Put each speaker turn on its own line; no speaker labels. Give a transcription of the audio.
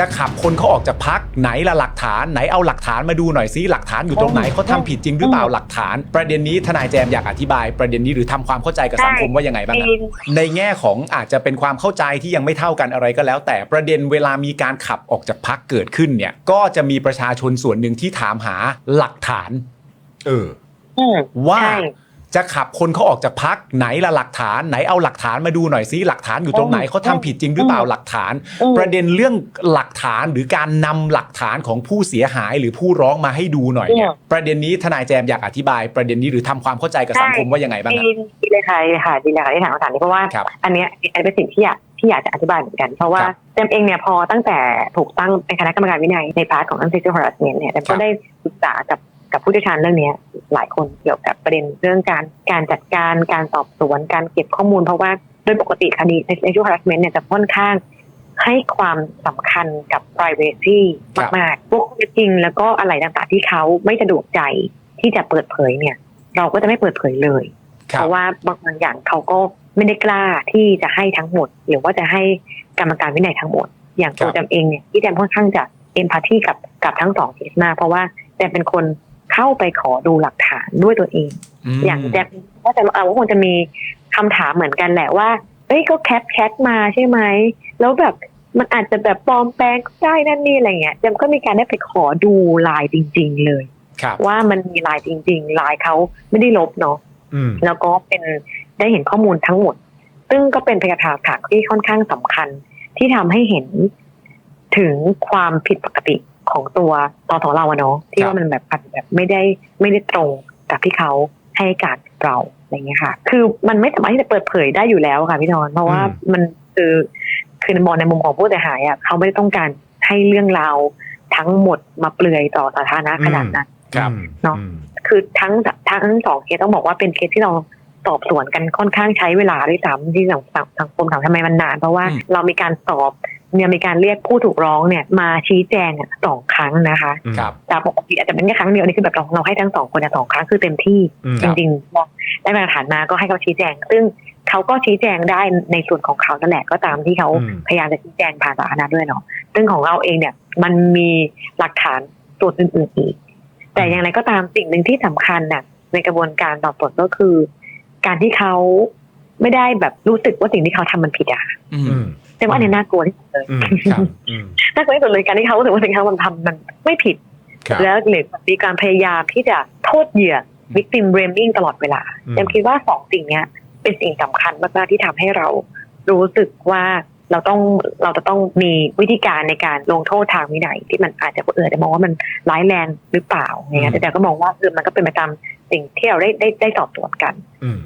จะขับคนเขาออกจากพักไหนละหลักฐานไหนเอาหลักฐานมาดูหน่อยซิหลักฐานอยู่ตรงไหนเขาทำผิดจริงหรือเปล่าหลักฐาน ประเด็นนี้ทนายแจมอยากอธิบายประเด็นนี้หรือทำความเข้าใจกับสังคมว่ายังไงบ้าง
จ
อะ
ริง
ในแง่ของอาจจะเป็นความเข้าใจที่ยังไม่เท่ากันอะไรก็แล้ว แต่ประเด็นเวลามีการขับออกจากพักเกิดขึ้นเนี่ยก็จะมีประชาชนส่วนหนึ่งที่ถามหาหลักฐาน เออ
อืม
ว่า
ใช่
จะขับคนเขาออกจากพักไหนละหลักฐานไหนเอาหลักฐานมาดูหน่อยซิหลักฐานอยู่ตรงไหนเขาทำผิดจริงหรือเปล่าหลักฐาน
อืม
ประเด็นเรื่องหลักฐานหรือการนำหลักฐานของผู้เสียหายหรือผู้ร้องมาให้ดูหน่อยเนี่ยประเด็นนี้ทนายแจมอยากอธิบาย ประเด็นนี้หรือทำความเข้าใจกับสังคมว่ายังไงบ้าง
ดี
อะ
ดีเลยค่ะดีเลยค่ะดีเลยค่ะที่ถามคำถามนี้เพราะว่า
ครับ
อันเนี้ยอันเป็นสิ่งที่อยากที่อยากจะอธิบายเหมือนกัน เพราะว่า
ครับ
เจมเองเนี่ยพอตั้งแต่ถูกตั้งเป็นคณะกรรมการวินัยในพาร์ทของ sexual harassment เนี่ยเจม
ครั
ก็
บ
ได้ศึกษากับกับผู้เชี่ยวชาญเรื่องเนี้ย หลายคนเกี่ยวกับประเด็นเรื่องการการจัดการการสอบสวนการเก็บข้อมูล เพราะว่าโดยปกติคดี sexual harassment เนี่ยจะค่อนข้างให้ความสำคัญกับ privacy
ครับ
มากๆพวกข้อเท็จจริง แล้วก็อะไรต่างๆที่เขาไม่สะดวกใจที่จะเปิดเผยเนี่ย เราก็จะไม่เปิดเผยเลย
ครั
เพ
บ
ราะว่าบางบางอย่างเขาก็ไม่ได้กล้าที่จะให้ทั้งหมด หรือว่าจะให้กรรมการวินัยทั้งหมด อย่างตัว
ครับ
แจมเองเนี่ยที่แจมค่อนข้างจะเอมพัตตีกับกับทั้งสองเคสมากเพราะว่าแจมเป็นคน เข้าไปขอดูหลักฐานด้วยตัวเอง
ม
อย่างแจมว่าแจมเอาว่าคงจะมีคำถามเหมือนกันแหละว่าเอ้ยก็แคปแชทมาใช่ไหมแล้วแบบมันอาจจะแบบปลอมแปลงก็ได้นั่นนี่อะไรเงี้ยแจมก็มีการได้ไปขอดูลายจริง ๆ เลย
ครับ
ว่ามันมีลายจริง ๆ ลายเขาไม่ได้ลบเนาะ
อืม
แล้วก็เป็นได้เห็นข้อมูลทั้งหมด ซึ่งก็เป็นพยานหลักฐานที่ค่อนข้างสำคัญที่ทำให้เห็นถึงความผิดปกติ ของตัวตอของเราอะเนาะที่
ครับ
ว่ามันแบบอาจจะแบบไม่ได้ไม่ได้ตรงกับที่เขาให้การเราอะไรเงี้ยค่ะ คือมันไม่สามารถที่จะเปิดเผยได้อยู่แล้วค่ะพี่นอน เพราะว่ามันคือคือมองในมุมของผู้เสียหายอะเขาไม่ได้ต้องการให้เรื่องราวทั้งหมดมาเปลือยต่อสาธารณะขนาดนั้น
ครับ
เนาะ
อืม
คือทั้งทั้งสองเคสต้องบอกว่าเป็นเคสที่เราสอบสวนกันค่อนข้างใช้เวลาด้วยซ้ำที่สังสังสังคมถามทำไมมันนาน เพราะว่า
อืม
เรามีการสอบ เนี่ยมีการเรียกผู้ถูกร้องเนี่ยมาชี้แจงอะสองครั้งนะคะ
ครับ
แต่ปกติอาจจะเป็นแค่ครั้งเดียวอันนี่คือแบบเราเราให้ทั้งสองคนเนี่ยสองครั้งคือเต็มที่
อืม
จริงๆบอกได้มาตรฐานมาก็ให้เขาชี้แจง ซึ่งเขาก็ชี้แจงได้ในส่วนของเขานั่นแหละก็ตามที่เขา
อืม
พยายามจะชี้แจงผ่านสาธารณะด้วยเนาะซึ่งของเราเองเนี่ย มันมีหลักฐานส่วนอื่นๆอีก แต่อย่างไรก็ตามสิ่งหนึ่งที่สำคัญน่ะ ในกระบวนการสอบสวนก็คือ การที่เขาไม่ได้แบบรู้สึกว่าสิ่งที่เขาทำมันผิดอะ
อื
อื
ม
ม
แต่ว่าอันนี้น่ากลัวที่สุดเลย
อืม
ครับ
อืม
น่ากลัวที่สุดเลยการที่เขารู้สึกว่าสิ่งที่เขาทำมันไม่ผิด
ครับ
แล้วหรือมีการพยายามที่จะโทษเหยื่อ victim blaming ตลอดเวลา
อืม
แจมคิดว่าสองสิ่งเนี้ย เป็นสิ่งสำคัญมากๆที่ทำให้เรารู้สึกว่าเราต้องเราจะต้องมีวิธีการในการลงโทษทางวินัยที่มันอาจจะคนอื่นอาจจะมองว่ามันร้ายแรงหรือเปล่าอย่างเงี้ยแต่แต่ก็มองว่าคือมันก็เป็นไปตามสิ่งที่เราได้ได้ได้สอบสวนกัน
อืม